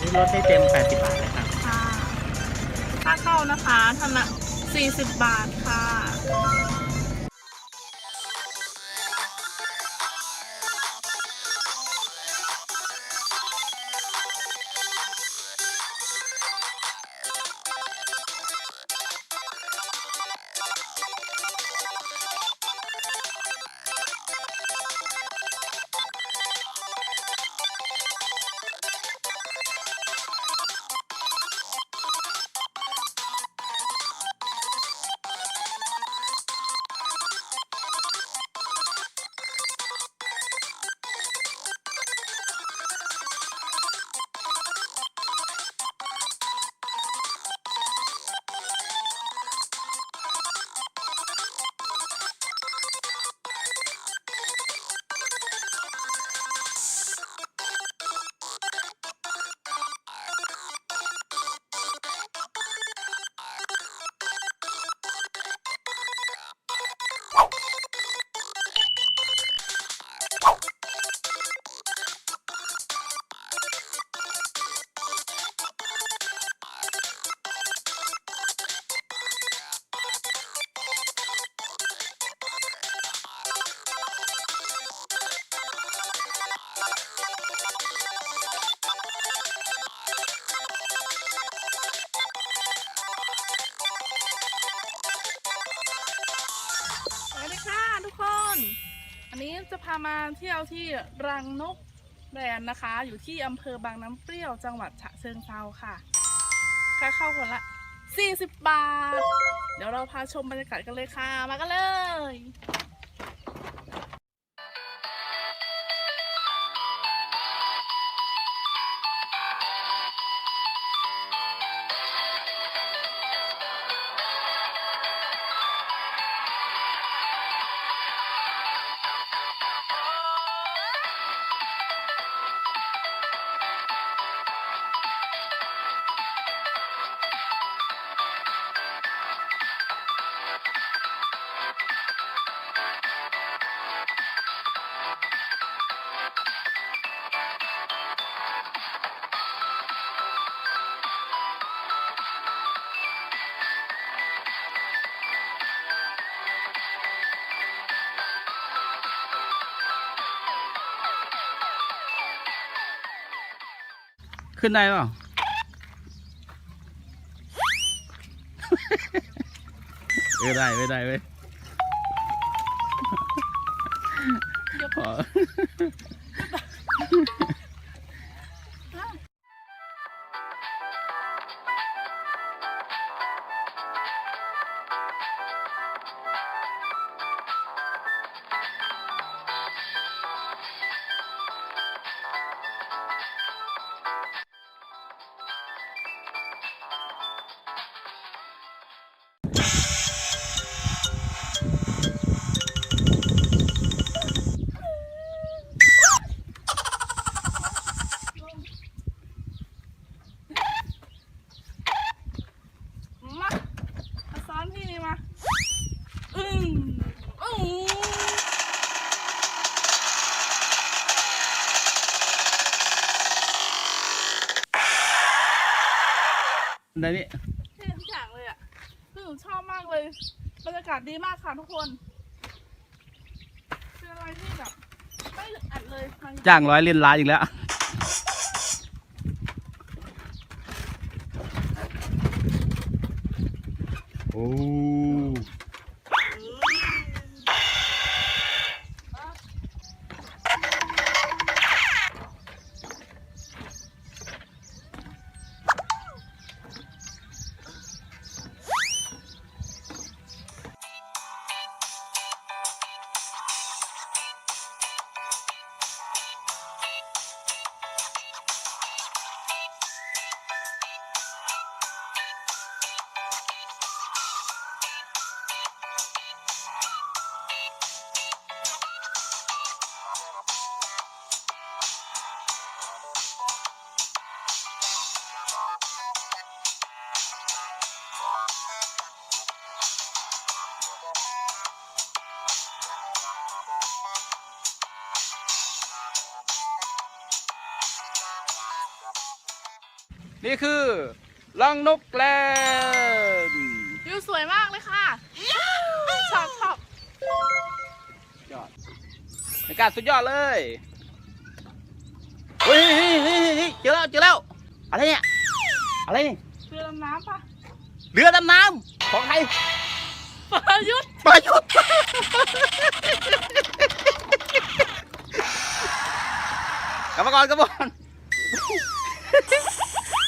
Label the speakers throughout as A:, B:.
A: นี่ลดให้เต็ม 80 บาทเลยครับ
B: ค่ะค่าเข้านะคะท่านละ40 บาทค่ะ ค่ะทุกคน อันนี้จะพามาเที่ยวที่รังนกแรนด์นะคะ อยู่ที่อำเภอบางน้ำเปรี้ยวจังหวัดฉะเชิงเทราค่ะค่าเข้าคนละ 40 บาท เดี๋ยวเราพาชมบรรยากาศกันเลยค่ะ มากันเลย
A: ขึ้นได้เปล่า ไม่ได้ไม่ได้เว้ย
B: เดี๋ยว
A: ข
B: อ
A: ได้นี่
B: เท่ทุกอย่างเลยอะคือหนูชอบมากเลยบรรยากาศดีมากค่ะทุกคนเป็นอะไรที่แบบไม่อึดอัดเลยมัน
A: จ้างร้อยเล่นล้านอีกแล้ว โอ้ นี่คือรังนกแลนด์
B: วิวสวยมากเลยค่ะชอบชอบ
A: ยอดในการสุดยอดเลยเฮ้ยเฮ้ยเฮ้ยเฮ้ยเจอแล้วเจอแล้ว อะไรเนี่ย อะไรนี่
B: เรือดำน้ำปะ
A: เรือดำน้ำของใคร
B: ประยุทธ์
A: ประยุทธ์กลับมาก่อนกลับมาก่อน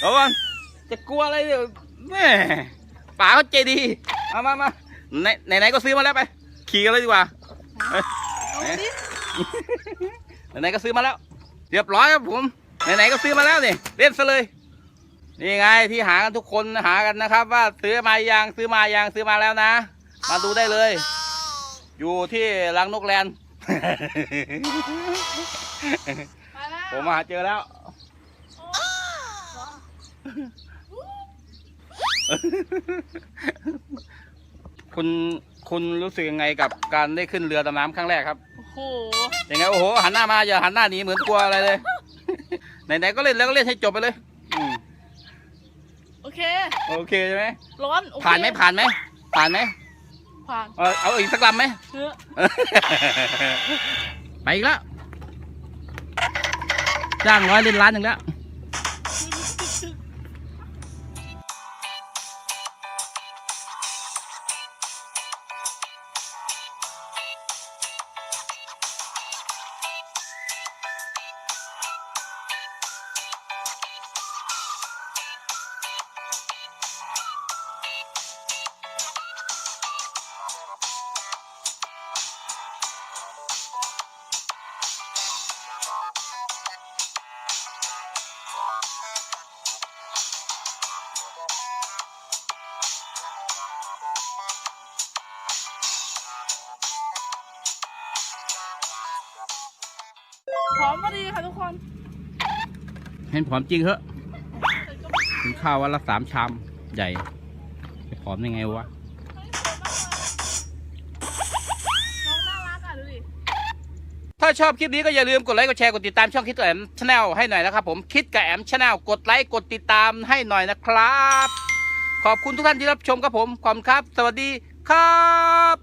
A: กลับมาก่อนจะกลัวอะไรเดี๋ยวแม่ป๋าเขาใจดีมามามาไหนไหนไหนก็ซื้อมาแล้วไป ขี่กันเลยดีกว่า
B: เอาดิ
A: ไหนๆก็ซื้อมาแล้ว เรียบร้อยครับผมไหนๆก็ซื้อมาแล้วนี่เล่นซะเลย นี่ไงที่หากันทุกคนหากันนะครับ ว่าซื้อมายังซื้อมายังซื้อมาแล้วนะ มาดูได้เลย อยู่ที่รังนกแลนด์
B: มาแล้ว
A: ผมมาหาเจอแล้ว คุณคุณรู้สึกยังไงกับการได้ขึ้นเรือดำน้ำครั้งแรกครับ
B: โอ้โห
A: ยังไงโอ้โหหันหน้ามาอย่าหันหน้าหนีเหมือนกลัวอะไรเลย ไหนๆก็เล่นแล้วก็เล่นให้จบไปเลยอืม
B: โอเค
A: โอเคใช่ไหม
B: ร้อนโอเค
A: ผ่านไหมผ่านไหมผ่านไหม
B: ผ่าน
A: เอาเอาอีกสักลำไหม
B: เนื้อ
A: ไปอีกแล้วจ้างร้อยเล่นล้านหนึ่งแล้ว
B: พร้อมพอดีค่ะทุกคน
A: เห็นผอมจริงเหอะกินข้าววันละสามชามใหญ่จะผอมยังไงวะ
B: น้องน่ารักอะดูดิ
A: ถ้าชอบคลิปนี้ก็อย่าลืมกดไลค์กดแชร์กดติดตามช่องคิดกับแอมชาแนลให้หน่อยนะครับผมคิดกับแอมชาแนลกดไลค์กดติดตามให้หน่อยนะครับ ขอบคุณทุกท่านที่รับชมครับผมขอบคุณครับ สวัสดีครับ